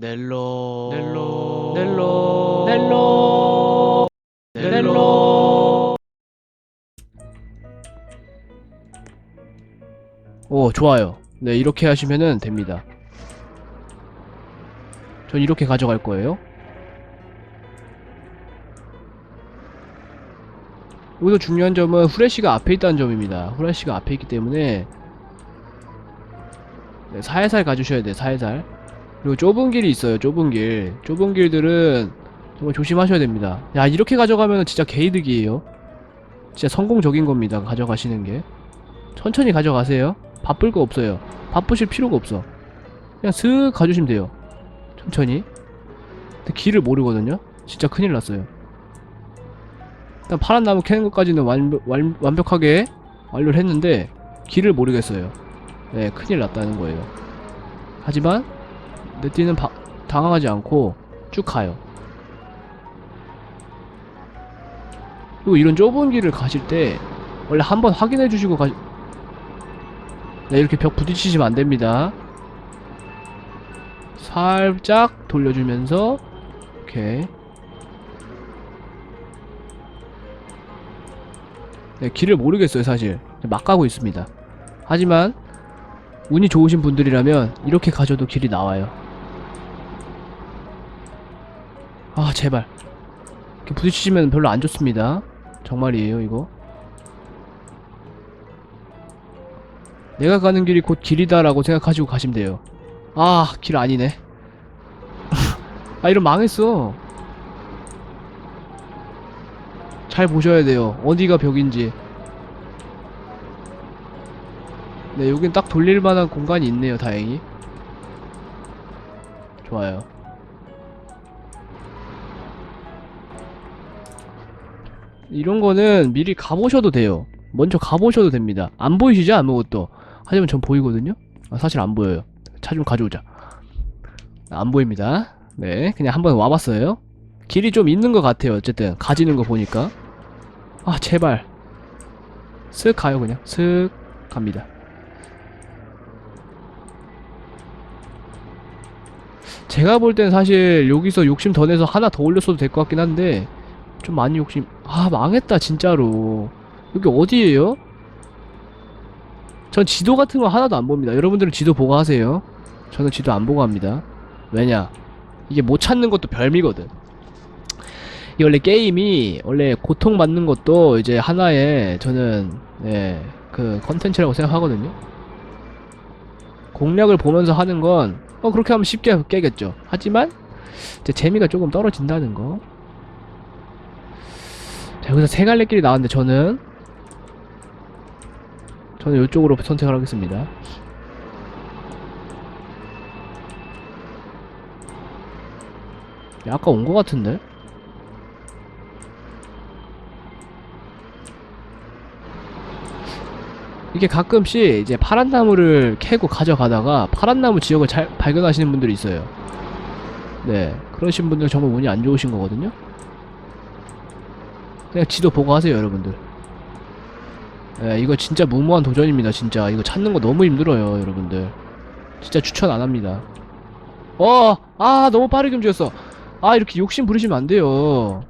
넬로. 넬로. 넬로. 넬로. 넬로. 오 좋아요. 네 이렇게 하시면은 됩니다. 전 이렇게 가져갈 거예요. 여기서 중요한 점은 후레쉬가 앞에 있다는 점입니다. 후레쉬가 앞에 있기 때문에 네, 살살 가주셔야 돼요 살살 그리고 좁은 길이 있어요 좁은 길. 좁은 길들은 정말 조심하셔야 됩니다. 야 이렇게 가져가면 진짜 개이득이에요. 진짜 성공적인 겁니다 가져가시는 게. 천천히 가져가세요. 바쁠 거 없어요. 바쁘실 필요가 없어. 그냥 슥 가주시면 돼요. 천천히. 근데 길을 모르거든요. 진짜 큰일 났어요. 일단 파란 나무 캐는 것까지는 완, 완, 완벽하게 완료를 했는데 길을 모르겠어요. 네 큰일 났다는 거예요. 하지만 내 띠는 바, 당황하지 않고 쭉 가요 그리고 이런 좁은 길을 가실 때 원래 한번 확인해 주시고 가 네, 이렇게 벽 부딪히시면 안 됩니다. 살짝 돌려주면서, 오케이. 네, 길을 모르겠어요, 사실. 막 가고 있습니다. 하지만, 운이 좋으신 분들이라면, 이렇게 가셔도 길이 나와요. 아, 제발. 이렇게 부딪히시면 별로 안 좋습니다. 정말이에요, 이거. 내가 가는 길이 곧 길이다라고 생각하시고 가시면 돼요. 아, 길 아니네. 아, 이런 망했어. 잘 보셔야 돼요. 어디가 벽인지. 네, 여긴 딱 돌릴 만한 공간이 있네요, 다행히. 좋아요. 이런 거는 미리 가보셔도 돼요. 먼저 가보셔도 됩니다. 안 보이시죠? 아무것도. 하지만 전 보이거든요? 아, 사실 안 보여요. 차 좀 가져오자. 안 보입니다. 네, 그냥 한번 와봤어요. 길이 좀 있는 것 같아요. 어쨌든 가지는 거 보니까. 아, 제발. 쓱 가요, 그냥. 쓱 갑니다. 제가 볼 땐 사실 여기서 욕심 더 내서 하나 더 올렸어도 될 것 같긴 한데 좀 많이 욕심 아 망했다 진짜로 여기 어디예요? 전 지도 같은 거 하나도 안 봅니다. 여러분들은 지도 보고 하세요. 저는 지도 안 보고 합니다. 왜냐? 이게 못 찾는 것도 별미거든. 이 원래 게임이 원래 고통받는 것도 이제 하나의 저는 예, 그 컨텐츠라고 생각하거든요. 공략을 보면서 하는 건 어, 그렇게 하면 쉽게 깨겠죠. 하지만 이제 재미가 조금 떨어진다는 거. 자, 여기서 세 갈래 길이 나왔는데 저는 저는 이쪽으로 선택을 하겠습니다. 야, 아까 온거 같은데? 이게 가끔씩 이제 파란 나무를 캐고 가져가다가 파란 나무 지역을 잘 발견하시는 분들이 있어요. 네, 그러신 분들 정말 운이 안 좋으신 거거든요. 그냥 지도 보고 하세요, 여러분들. 예, 이거 진짜 무모한 도전입니다, 진짜. 이거 찾는 거 너무 힘들어요, 여러분들. 진짜 추천 안 합니다. 어! 아, 너무 빠르게 움직였어. 아, 이렇게 욕심 부리시면 안 돼요.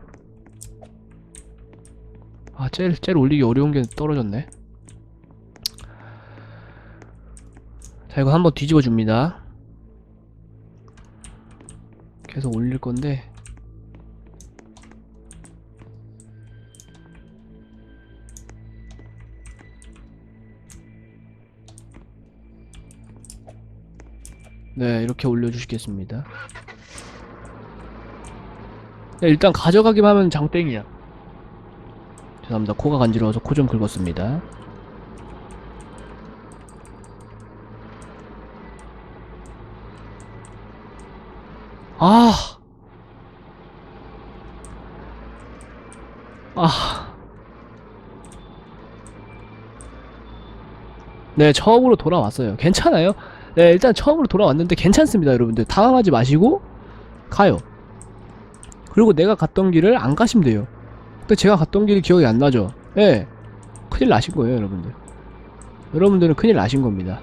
아, 젤, 젤 올리기 어려운 게 떨어졌네. 자, 이거 한번 뒤집어 줍니다. 계속 올릴 건데. 네, 이렇게 올려주시겠습니다. 네, 일단 가져가기만 하면 장땡이야. 죄송합니다. 코가 간지러워서 코 좀 긁었습니다. 아. 아. 네, 처음으로 돌아왔어요. 괜찮아요. 네, 일단 처음으로 돌아왔는데 괜찮습니다, 여러분들. 당황하지 마시고 가요. 그리고 내가 갔던 길을 안 가시면 돼요. 근데 제가 갔던 길이 기억이 안 나죠? 예. 네, 큰일 나신 거예요, 여러분들. 여러분들은 큰일 나신 겁니다.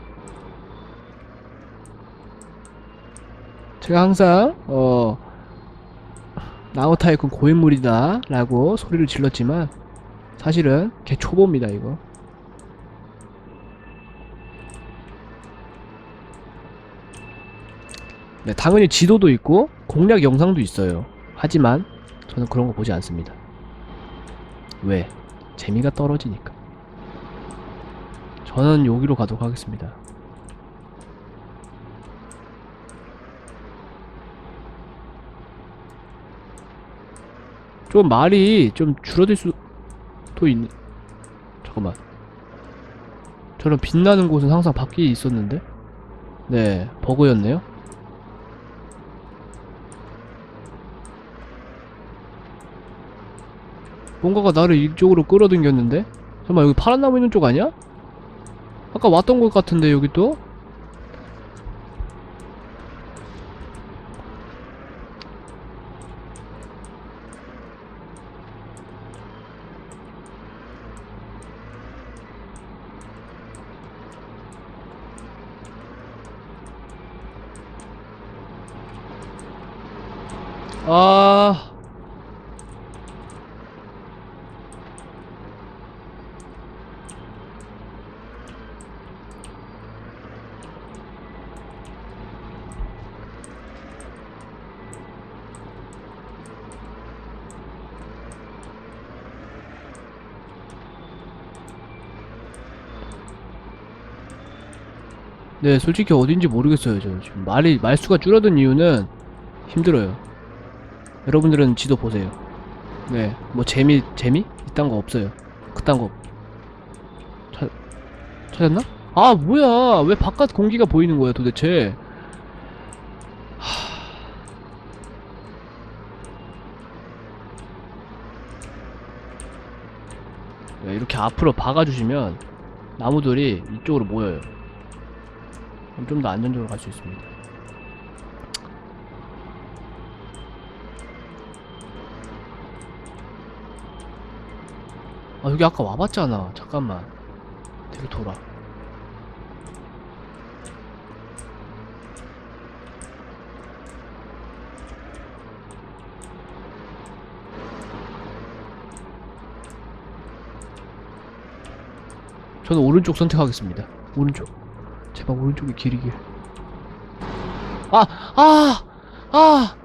제가 항상 어 나우타이쿤 고인물이다 라고 소리를 질렀지만 사실은 개 초보입니다 이거 네 당연히 지도도 있고 공략 영상도 있어요. 하지만 저는 그런 거 보지 않습니다. 왜? 재미가 떨어지니까. 저는 여기로 가도록 하겠습니다. 좀 말이 좀 줄어들 수도 있는 잠깐만. 저런 빛나는 곳은 항상 밖에 있었는데? 네 버그였네요 뭔가가 나를 이쪽으로 끌어당겼는데 잠깐만 여기 파란 나무 있는 쪽 아니야? 아까 왔던 곳 같은데 여기 또? 아... 네, 솔직히 어딘지 모르겠어요. 저 지금 말이 말수가 줄어든 이유는 힘들어요. 여러분들은 지도 보세요. 네, 뭐 재미 재미 이딴 거 없어요. 그딴 거 찾 찾았나? 아 뭐야? 왜 바깥 공기가 보이는 거야 도대체? 하... 네, 이렇게 앞으로 박아주시면 나무들이 이쪽으로 모여요. 좀 더 안전적으로 갈 수 있습니다. 아 여기 아까 와봤잖아. 잠깐만. 뒤로 돌아. 저는 오른쪽 선택하겠습니다. 오른쪽. 제발 오른쪽이 길이길. 아! 아! 아!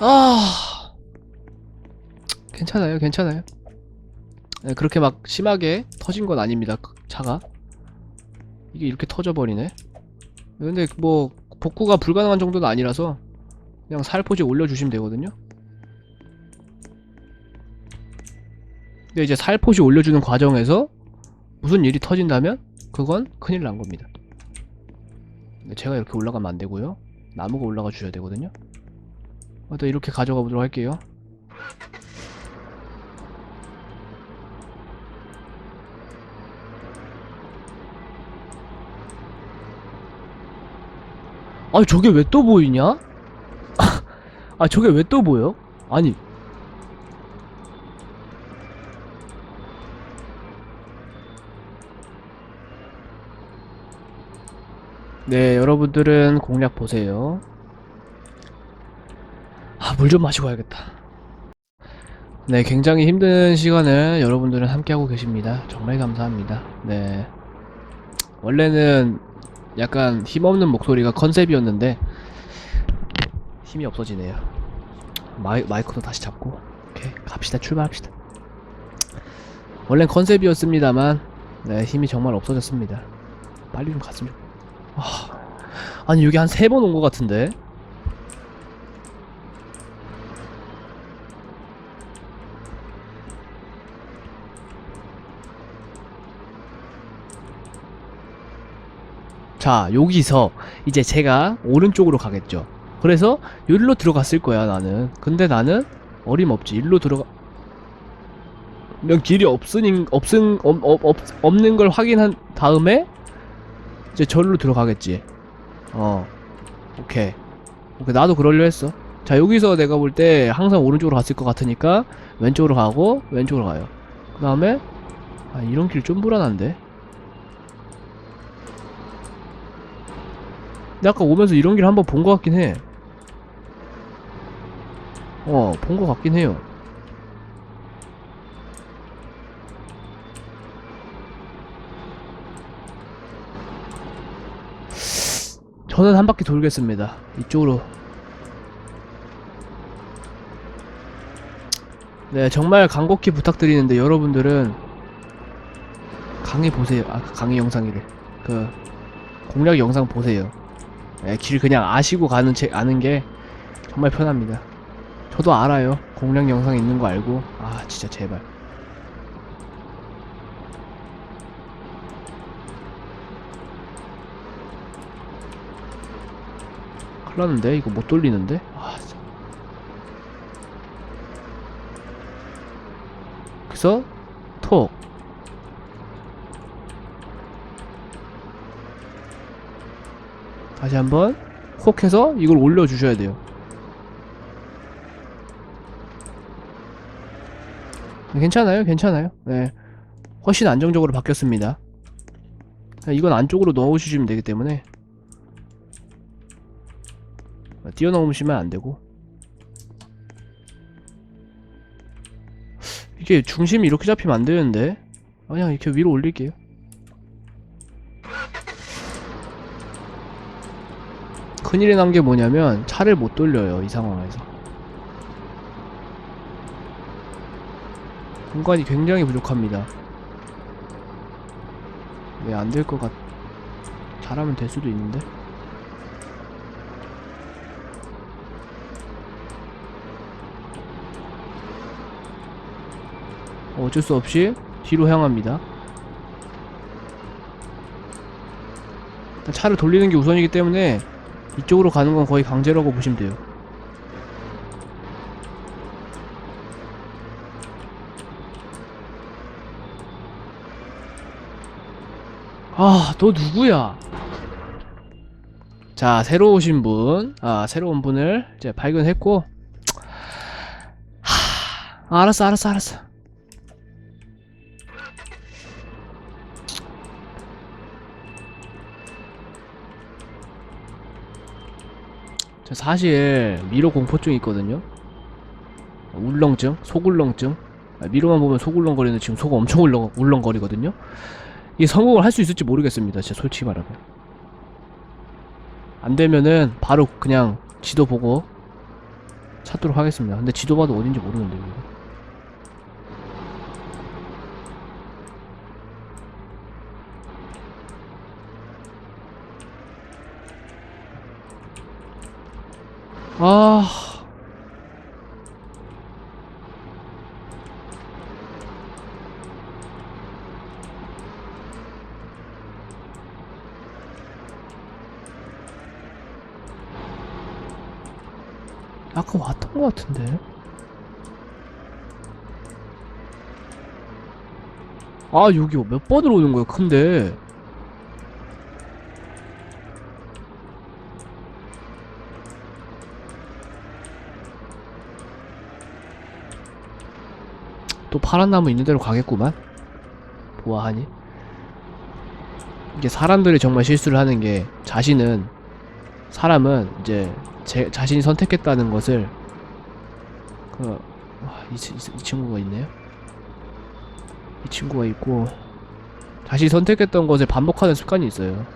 아! 괜찮아요, 괜찮아요. 네, 그렇게 막 심하게 터진 건 아닙니다, 그 차가. 이게 이렇게 터져버리네. 근데 뭐, 복구가 불가능한 정도는 아니라서, 그냥 살포시 올려주시면 되거든요. 근데 이제 살포시 올려주는 과정에서, 무슨 일이 터진다면, 그건 큰일 난 겁니다. 제가 이렇게 올라가면 안 되고요. 나무가 올라가 주셔야 되거든요. 어, 또 이렇게 가져가 보도록 할게요. 아니 저게 왜 또 보이냐? 아 저게 왜 또 보여? 아니 네 여러분들은 공략 보세요. 아 물 좀 마시고 와야겠다. 네 굉장히 힘든 시간을 여러분들은 함께하고 계십니다. 정말 감사합니다. 네. 원래는 약간 힘없는 목소리가 컨셉이었는데 힘이 없어지네요. 마이, 마이크도 다시 잡고 오케이 갑시다 출발합시다. 원래는 컨셉이었습니다만 네 힘이 정말 없어졌습니다. 빨리 좀 갔으면 좋... 아, 아 니 여기 한 세 번 온 것 같은데? 자 여기서 이제 제가 오른쪽으로 가겠죠. 그래서 여기로 들어갔을 거야 나는. 근데 나는 어림없지. 일로 들어가 면 길이 없으니 없은 없, 없, 없, 없는 걸 확인한 다음에 이제 절로 들어가겠지. 어. 오케이. 오케이 나도 그러려 했어. 자 여기서 내가 볼 때 항상 오른쪽으로 갔을 것 같으니까 왼쪽으로 가고 왼쪽으로 가요. 그 다음에 아 이런 길 좀 불안한데? 근데 아까 오면서 이런 길 한번 본 것 같긴 해. 어, 본 것 같긴 해요. 저는 한 바퀴 돌겠습니다. 이쪽으로. 네, 정말 간곡히 부탁드리는데 여러분들은 강의 보세요. 아, 강의 영상이래. 그 공략 영상 보세요. 네, 길 그냥 아시고 가는 제 아는 게 정말 편합니다. 저도 알아요. 공략 영상 있는 거 알고. 아, 진짜 제발. 큰일 났는데? 이거 못 돌리는데? 아. 그래서 톡 다시 한번 콕 해서 이걸 올려주셔야 돼요. 네, 괜찮아요? 괜찮아요? 네. 훨씬 안정적으로 바뀌었습니다. 자, 이건 안쪽으로 넣어주시면 되기 때문에 뛰어넘으시면 안 되고. 이게 중심이 이렇게 잡히면 안 되는데. 그냥 이렇게 위로 올릴게요. 큰일이 난 게 뭐냐면 차를 못 돌려요 이 상황에서. 공간이 굉장히 부족합니다. 왜안될 것 같... 잘하면 될 수도 있는데 어쩔 수 없이 뒤로 향합니다 차를 돌리는 게 우선이기 때문에 이쪽으로 가는 건 거의 강제라고 보시면 돼요. 아, 너 누구야? 자, 새로 오신 분, 아, 새로운 분을 이제 발견했고, 하, 알았어, 알았어, 알았어. 저 사실 미로 공포증 있거든요. 울렁증, 속울렁증. 아, 미로만 보면 속울렁거리는 지금 속 엄청 울렁, 울렁거리거든요. 이 성공을 할 수 있을지 모르겠습니다. 진짜 솔직히 말하면. 안 되면은 바로 그냥 지도 보고 찾도록 하겠습니다. 근데 지도 봐도 어딘지 모르는데 이거. 아. 아까 왔던 것 같은데. 아, 여기 몇 번을 오는 거야, 근데. 또 파란 나무 있는 대로 가겠구만. 보아하니. 이게 사람들이 정말 실수를 하는 게 자신은 사람은 이제 제 자신이 선택했다는 것을 그 와, 이, 치- 이, 이 친구가 있네요. 이 친구가 있고 자신이 선택했던 것을 반복하는 습관이 있어요.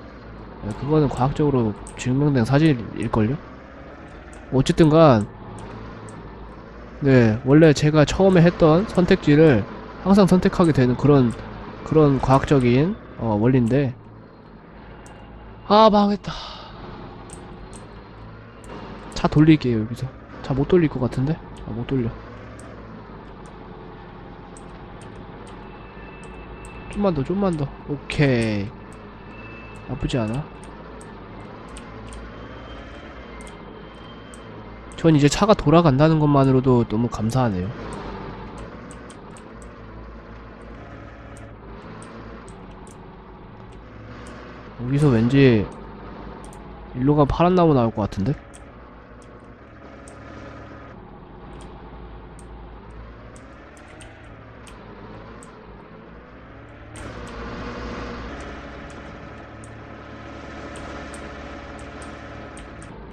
네, 그거는 과학적으로 증명된 사실일걸요? 어쨌든 간 네 원래 제가 처음에 했던 선택지를 항상 선택하게 되는 그런 그런 과학적인 어, 원리인데. 아 망했다. 차 돌릴게요 여기서. 차 못 돌릴 것 같은데? 아, 못 돌려. 좀만 더 좀만 더. 오케이. 나쁘지 않아 전 이제 차가 돌아간다는 것만으로도 너무 감사하네요 여기서 왠지 일로 가 파란 나무 나올 것 같은데?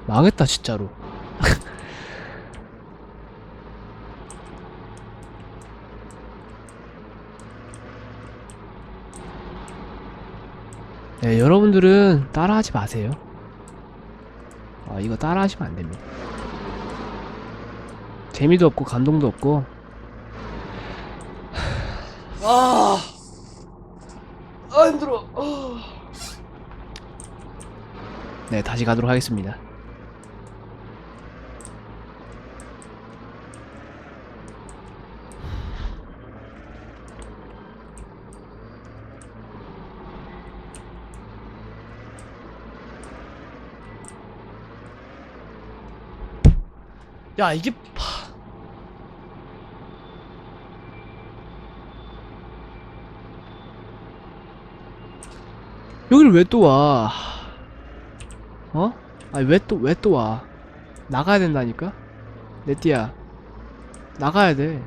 망했다 진짜로 네, 여러분들은 따라하지 마세요 아 이거 따라하시면 안 됩니다 재미도 없고 감동도 없고 아, 아 힘들어. 네, 다시 가도록 하겠습니다. 야, 이게 파... 여기를 왜또 와? 어? 아니 왜 또 왜 또 와? 나가야 된다니까? 네띠야 나가야 돼.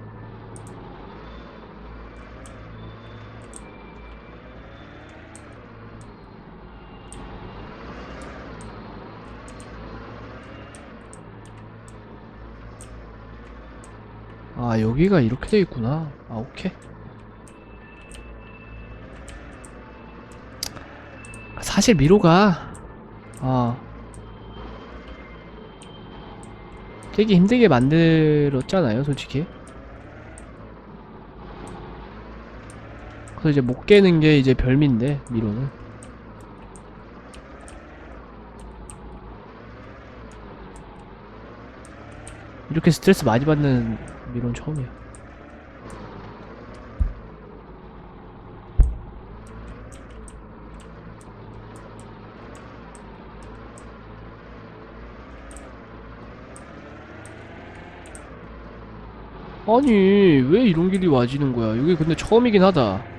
아 여기가 이렇게 돼 있구나. 아 오케이. 사실 미로가 어 되게 힘들게 만들었잖아요 솔직히 그래서 이제 못 깨는 게 이제 별미인데 미로는 이렇게 스트레스 많이 받는 미로는 처음이야. 아니 왜 이런 길이 와지는 거야? 여기 근데 처음이긴 하다